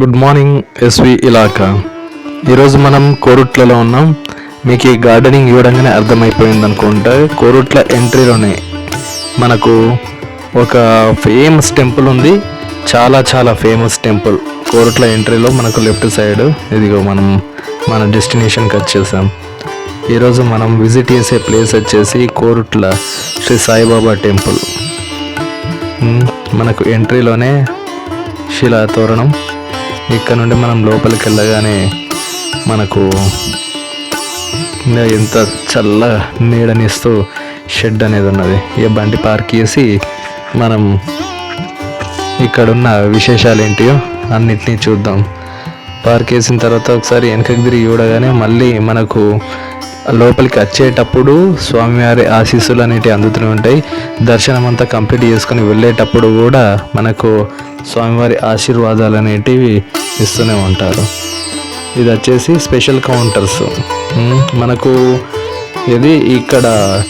Good morning SV ఇలాకా. ఈరోజు మనం కోరుట్లలో ఉన్నాం. మీకు ఈ గార్డెనింగ్ ఇవ్వడంగానే అర్థమైపోయింది అనుకుంటే కోరుట్ల ఎంట్రీలోనే మనకు ఒక ఫేమస్ టెంపుల్ ఉంది. చాలా చాలా ఫేమస్ టెంపుల్. కోరుట్ల ఎంట్రీలో మనకు లెఫ్ట్ సైడ్ ఇదిగో మనం మన డెస్టినేషన్కి వచ్చేసాం. ఈరోజు మనం విజిట్ చేసే ప్లేస్ వచ్చేసి కోరుట్ల శ్రీ సాయిబాబా టెంపుల్. మనకు ఎంట్రీలోనే శిలా తోరణం. ఇక్కడ నుండి మనం లోపలికి వెళ్ళగానే మనకు ఎంత చల్ల నీడనిస్తూ షెడ్ అనేది ఉన్నది. ఈ బండి పార్క్ చేసి మనం ఇక్కడున్న విశేషాలు ఏంటియో అన్నిటినీ చూద్దాం. పార్క్ వేసిన తర్వాత ఒకసారి వెనకకి తిరిగి చూడగానే మళ్ళీ మనకు లోపలికి వచ్చేటప్పుడు స్వామివారి ఆశీస్సులు అనేటివి అందుతూనే ఉంటాయి. దర్శనం అంతా కంప్లీట్ చేసుకొని వెళ్ళేటప్పుడు కూడా మనకు స్వామివారి ఆశీర్వాదాలు అనేటివి ఇస్తూనే ఉంటారు. ఇది వచ్చేసి స్పెషల్ కౌంటర్స్. మనకు ఇది ఇక్కడ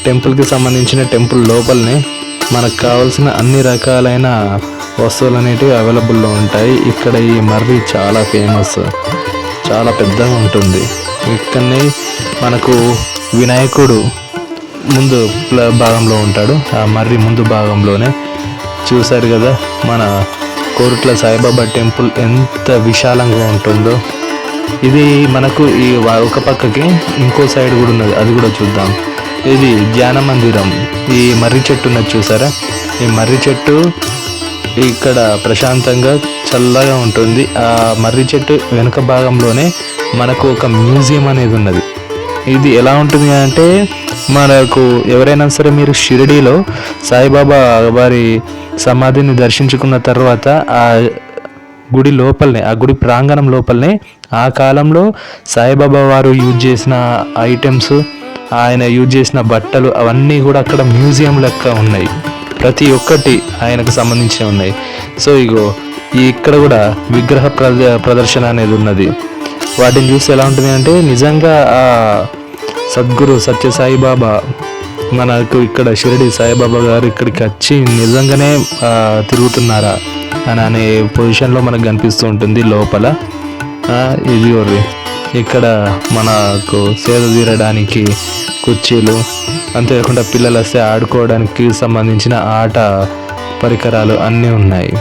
టెంపుల్కి సంబంధించిన టెంపుల్ లోపలనే మనకు కావాల్సిన అన్ని రకాలైన వస్తువులు అనేటివి అవైలబుల్లో ఉంటాయి. ఇక్కడ ఈ మర్రి చాలా ఫేమస్. చాలా పెద్దగా ఉంటుంది. ఇక్కడనే మనకు వినాయకుడు ముందు ప్ల- భాగంలో ఉంటాడు. ఆ మర్రి ముందు భాగంలోనే చూశారు కదా మన కోరుట్ల సాయిబాబా టెంపుల్ ఎంత విశాలంగా ఉంటుందో. ఇది మనకు ఈ ఒక పక్కకి ఇంకో సైడ్ కూడా ఉన్నది అది కూడా చూద్దాం. ఇది ధ్యాన మందిరం ఈ మర్రి చెట్టు ఉన్నది చూసారా? ఈ మర్రి చెట్టు ఇక్కడ ప్రశాంతంగా చల్లగా ఉంటుంది. ఆ మర్రి చెట్టు వెనుక భాగంలోనే మనకు ఒక మ్యూజియం అనేది ఉన్నది. ఇది ఎలా ఉంటుంది అంటే మనకు ఎవరైనా సరే మీరు షిరిడీలో సాయిబాబా వారి సమాధిని దర్శించుకున్న తర్వాత ఆ గుడి లోపలనే ఆ గుడి ప్రాంగణం లోపలనే ఆ కాలంలో సాయిబాబా వారు యూజ్ చేసిన ఐటమ్స్ ఆయన యూజ్ చేసిన బట్టలు అవన్నీ కూడా అక్కడ మ్యూజియం లెక్క ఉన్నాయి. ప్రతి ఒక్కటి ఆయనకు సంబంధించి ఉన్నాయి. సో ఇగో ఇక్కడ కూడా విగ్రహ ప్రద ప్రదర్శన అనేది ఉన్నది. వాటిని చూసి ఎలా ఉంటుంది అంటే నిజంగా ఆ సద్గురు సత్య సాయిబాబా మనకు ఇక్కడ షిరిడి సాయిబాబా గారు ఇక్కడికి వచ్చి నిజంగానే తిరుగుతున్నారా అని అనే పొజిషన్లో మనకు కనిపిస్తూ ఉంటుంది లోపల. ఇది ఒకటి. ఇక్కడ మనకు సేద తీరడానికి కుర్చీలు అంతేకాకుండా పిల్లలు వస్తే ఆడుకోవడానికి సంబంధించిన ఆట పరికరాలు అన్నీ ఉన్నాయి.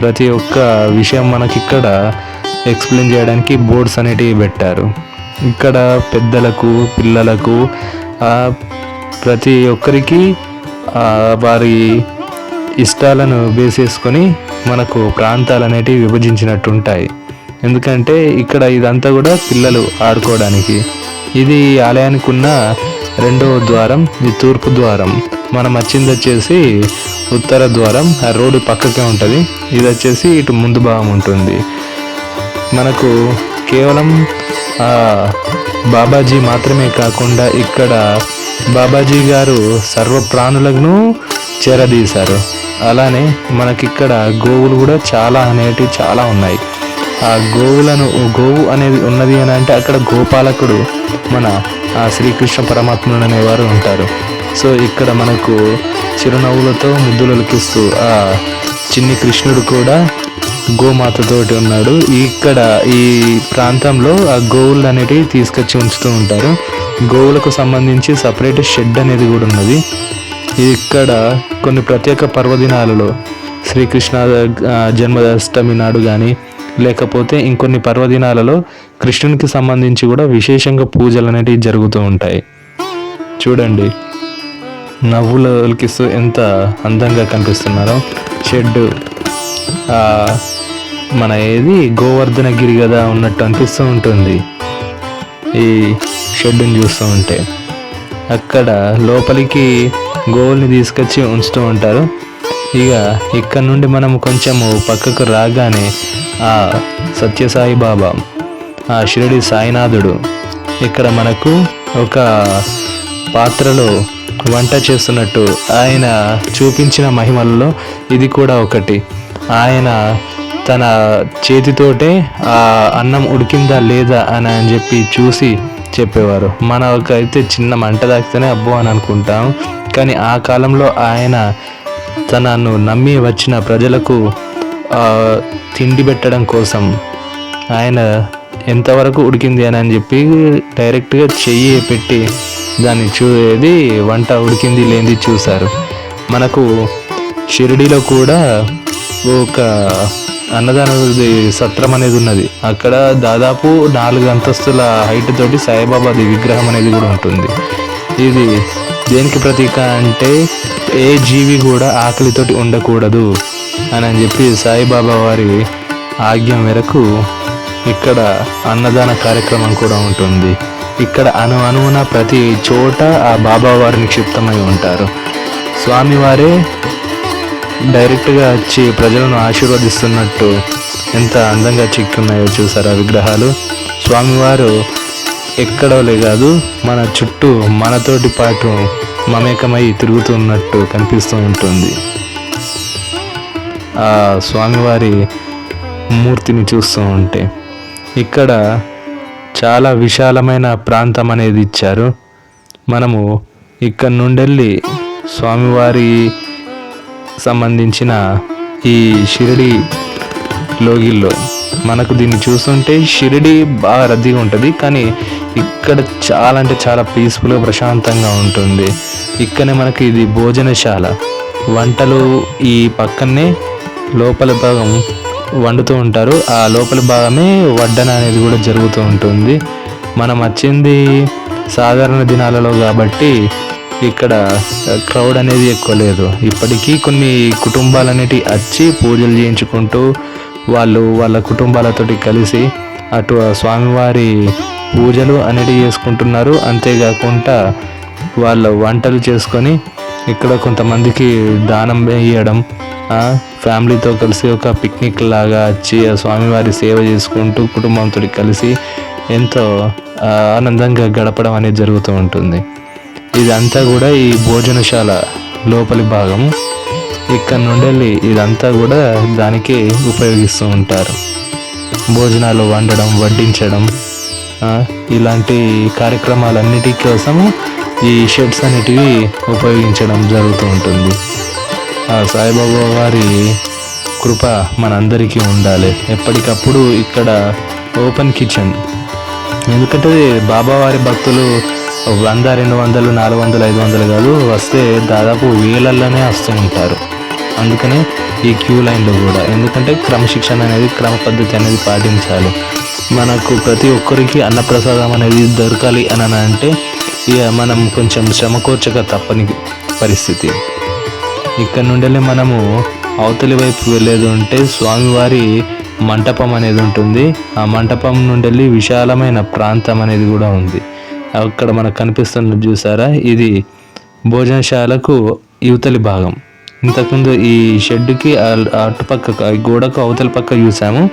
ప్రతి ఒక్క విషయం మనకి ఇక్కడ ఎక్స్ప్లెయిన్ చేయడానికి బోర్డ్స్ అనేటివి పెట్టారు. ఇక్కడ పెద్దలకు పిల్లలకు ప్రతి ఒక్కరికి వారి ఇష్టాలను బేస్ చేసుకొని మనకు ప్రాంతాలు అనేటివి విభజించినట్టు ఉంటాయి ఎందుకంటే ఇక్కడ ఇదంతా కూడా పిల్లలు ఆడుకోవడానికి. ఇది ఆలయానికి ఉన్న రెండవ ద్వారం ఇది తూర్పు ద్వారం. మనం వచ్చింది వచ్చేసి ఉత్తర ద్వారం ఆ రోడ్డు పక్కకే ఉంటుంది. ఇది వచ్చేసి ఇటు ముందు భాగం ఉంటుంది. మనకు కేవలం బాబాజీ మాత్రమే కాకుండా ఇక్కడ బాబాజీ గారు సర్వ ప్రాణులను చేరదీశారు. అలానే మనకిక్కడ గోవులు కూడా చాలా అనేటివి చాలా ఉన్నాయి. ఆ గోవులను గోవు అనేది ఉన్నది అని అంటే అక్కడ గోపాలకుడు మన ఆ శ్రీకృష్ణ పరమాత్ముడు అనేవారు ఉంటారు. సో ఇక్కడ మనకు చిరునవ్వులతో ముద్దులకిస్తూ ఆ చిన్ని కృష్ణుడు కూడా గోమాతతోటి ఉన్నాడు. ఇక్కడ ఈ ప్రాంతంలో ఆ గోవులు అనేటివి తీసుకొచ్చి ఉంచుతూ ఉంటారు. గోవులకు సంబంధించి సపరేట్ షెడ్ అనేది కూడా ఉన్నది. ఇక్కడ కొన్ని ప్రత్యేక పర్వదినాలలో శ్రీకృష్ణ జన్మదష్టమి నాడు కానీ లేకపోతే ఇంకొన్ని పర్వదినాలలో కృష్ణునికి సంబంధించి కూడా విశేషంగా పూజలు అనేటివి జరుగుతూ ఉంటాయి. చూడండి. నవ్వులు ఒలికిస్తూ ఎంత అందంగా కనిపిస్తున్నారో. షెడ్ మన ఏది? గోవర్ధనగిరి కదా ఉన్నట్టు అనిపిస్తూ ఉంటుంది. ఈ షెడ్ని చూస్తూ ఉంటే. అక్కడ లోపలికి గోల్ని తీసుకొచ్చి ఉంచుతూ ఉంటారు. ఇక ఇక్కడ నుండి మనం కొంచెము పక్కకు రాగానే ఆ సత్యసాయి బాబా ఆ షిరిడి సాయినాథుడు ఇక్కడ మనకు ఒక పాత్రలో వంట చేస్తున్నట్టు ఆయన చూపించిన మహిమలలో ఇది కూడా ఒకటి. ఆయన తన చేతితోటే ఆ అన్నం ఉడికిందా లేదా అని అని చెప్పి చూసి చెప్పేవారు. మనకైతే చిన్న మంట తాకితేనే అబ్బో అని అనుకుంటాం. కానీ ఆ కాలంలో ఆయన తనను నమ్మి వచ్చిన ప్రజలకు తిండి పెట్టడం కోసం ఆయన ఎంతవరకు ఉడికింది అని అని చెప్పి డైరెక్ట్గా చెయ్యి పెట్టి దాన్ని చూసేది వంట ఉడికింది లేనిది చూశారు. మనకు షిరిడీలో కూడా ఒక అన్నదాన సత్రం అనేది ఉన్నది. అక్కడ దాదాపు నాలుగు అంతస్తుల హైట్ తోటి సాయిబాబాది విగ్రహం అనేది కూడా ఉంటుంది. ఇది దేనికి ప్రతీక అంటే ఏ జీవి కూడా ఆకలితోటి ఉండకూడదు అని అని చెప్పి సాయిబాబా వారి ఆజ్ఞ మేరకు ఇక్కడ అన్నదాన కార్యక్రమం కూడా ఉంటుంది. ఇక్కడ అను అనువున ప్రతి చోట ఆ బాబా వారు నిక్షిప్తమై ఉంటారు. స్వామివారే డైరెక్ట్గా వచ్చి ప్రజలను ఆశీర్వదిస్తున్నట్టు ఎంత అందంగా చిక్కున్నాయో చూసారు ఆ విగ్రహాలు? స్వామివారు ఎక్కడోలే కాదు మన చుట్టూ మనతోటి పాటు మమేకమై తిరుగుతున్నట్టు కనిపిస్తూ ఉంటుంది. ఆ స్వామివారి మూర్తిని చూస్తూ ఉంటే ఇక్కడ చాలా విశాలమైన ప్రాంతం అనేది ఇచ్చారు. మనము ఇక్కడ నుండెళ్ళి స్వామివారి సంబంధించిన ఈ షిరిడి లోగిల్లో మనకు దీన్ని చూస్తుంటే షిరిడి బాగా రద్దీగా ఉంటుంది కానీ ఇక్కడ చాలా అంటే చాలా పీస్ఫుల్గా ప్రశాంతంగా ఉంటుంది. ఇక్కడనే మనకి ఇది భోజనశాల. వంటలు ఈ పక్కనే లోపల భాగం వండుతూ ఉంటారు. ఆ లోపల భాగమే వడ్డన అనేది కూడా జరుగుతూ ఉంటుంది. మనం వచ్చింది సాధారణ దినాలలో కాబట్టి ఇక్కడ క్రౌడ్ అనేది ఎక్కువ లేదు. ఇప్పటికీ కొన్ని కుటుంబాలు అనేటివి వచ్చి పూజలు చేయించుకుంటూ వాళ్ళు వాళ్ళ కుటుంబాలతోటి కలిసి అటు స్వామివారి పూజలు అనేటివి చేసుకుంటున్నారు. అంతేకాకుండా వాళ్ళ వంటలు చేసుకొని ఇక్కడ కొంతమందికి దానం వేయడం ఫ్యామిలీతో కలిసి ఒక పిక్నిక్ లాగా వచ్చి ఆ స్వామివారి సేవ చేసుకుంటూ కుటుంబంతో కలిసి ఎంతో ఆనందంగా గడపడం అనేది జరుగుతూ ఉంటుంది. ఇదంతా కూడా ఈ భోజనశాల లోపలి భాగం. ఇక్కడ నుండి ఇదంతా కూడా దానికి ఉపయోగిస్తూ ఉంటారు. భోజనాలు వండడం వడ్డించడం ఇలాంటి కార్యక్రమాలన్నిటి కోసము ఈ షెడ్స్ అనేటివి ఉపయోగించడం జరుగుతూ ఉంటుంది. ఆ సాయిబాబా వారి కృప మనందరికీ ఉండాలి. ఎప్పటికప్పుడు ఇక్కడ ఓపెన్ కిచెన్. ఎందుకంటే బాబావారి భక్తులు వంద రెండు వందలు నాలుగు వందలు ఐదు వందలు కాదు వస్తే దాదాపు వేలల్లోనే వస్తూ ఉంటారు. అందుకనే ఈ క్యూ లైన్లో కూడా ఎందుకంటే క్రమశిక్షణ అనేది క్రమ పద్ధతి అనేది పాటించాలి. మనకు ప్రతి ఒక్కరికి అన్నప్రసాదం అనేది దొరకాలి అని అంటే ఇక మనం కొంచెం శ్రమకోర్చక తప్పని పరిస్థితి. ఇక్కడ నుండే మనము అవతలి వైపు వెళ్ళేది ఉంటే స్వామివారి మంటపం అనేది ఉంటుంది. ఆ మంటపం నుండి విశాలమైన ప్రాంతం అనేది కూడా ఉంది. అక్కడ మనకు కనిపిస్తున్నది చూసారా? ఇది భోజనశాలకు యువతలి భాగం. ఇంతకుముందు ఈ షెడ్కి అటుపక్క గోడకు అవతలి పక్క చూసాము.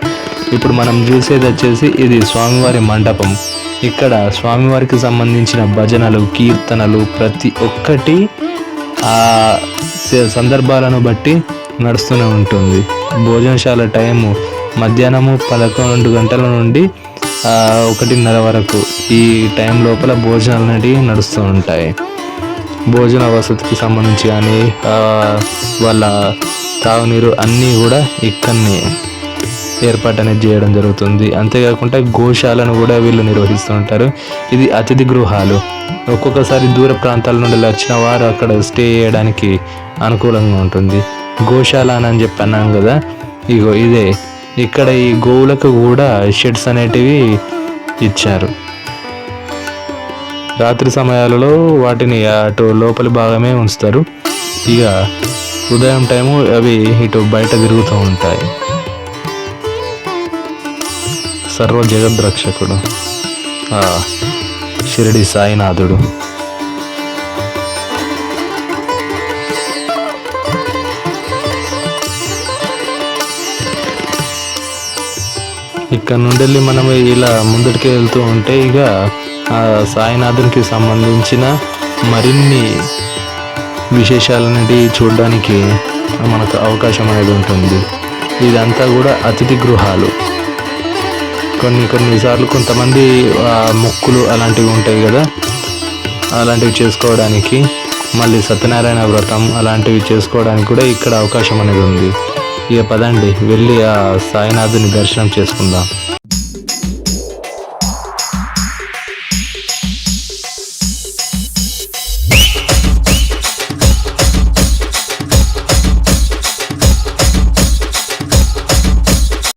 ఇప్పుడు మనం చూసేది వచ్చేసి ఇది స్వామివారి మండపం. ఇక్కడ స్వామివారికి సంబంధించిన భజనలు కీర్తనలు ప్రతి ఒక్కటి ఆ సందర్భాలను బట్టి నడుస్తూనే ఉంటుంది. భోజనశాల టైము మధ్యాహ్నము పదకొండు గంటల నుండి ఒకటిన్నర వరకు ఈ టైం లోపల భోజనాలు అనేటివి నడుస్తూ ఉంటాయి. భోజన వసతికి సంబంధించి కానీ వాళ్ళ తాగునీరు అన్నీ కూడా ఇక్కడనే ఏర్పాటు అనేది చేయడం జరుగుతుంది. అంతేకాకుండా గోశాలను కూడా వీళ్ళు నిర్వహిస్తూ ఉంటారు. ఇది అతిథి గృహాలు. ఒక్కొక్కసారి దూర ప్రాంతాల నుండి వచ్చిన వారు అక్కడ స్టే చేయడానికి అనుకూలంగా ఉంటుంది. గోశాల అని చెప్పి అన్నాను కదా ఇగో ఇదే. ఇక్కడ ఈ గోవులకు కూడా షెడ్స్ అనేటివి ఇచ్చారు. రాత్రి సమయాలలో వాటిని అటు లోపలి భాగమే ఉంచుతారు. ఇక ఉదయం టైము అవి ఇటు బయట తిరుగుతూ ఉంటాయి. సర్వ జగద్రక్షకుడు. ఆ షిరిడి సాయినాథుడు. ఇక్కడ నుండి మనం ఇలా ముందటికి వెళ్తూ ఉంటే ఇక ఆ సాయినాథునికి సంబంధించిన మరిన్ని విశేషాలనేది చూడడానికి మనకు అవకాశం అనేది ఉంటుంది. ఇదంతా కూడా అతిథి గృహాలు. కొన్ని కొన్నిసార్లు కొంతమంది మొక్కులు అలాంటివి ఉంటాయి కదా అలాంటివి చేసుకోవడానికి మళ్ళీ సత్యనారాయణ వ్రతం అలాంటివి చేసుకోవడానికి కూడా ఇక్కడ అవకాశం అనేది ఉంది. ఇక పదండి వెళ్ళి ఆ సాయినాథుని దర్శనం చేసుకుందాం.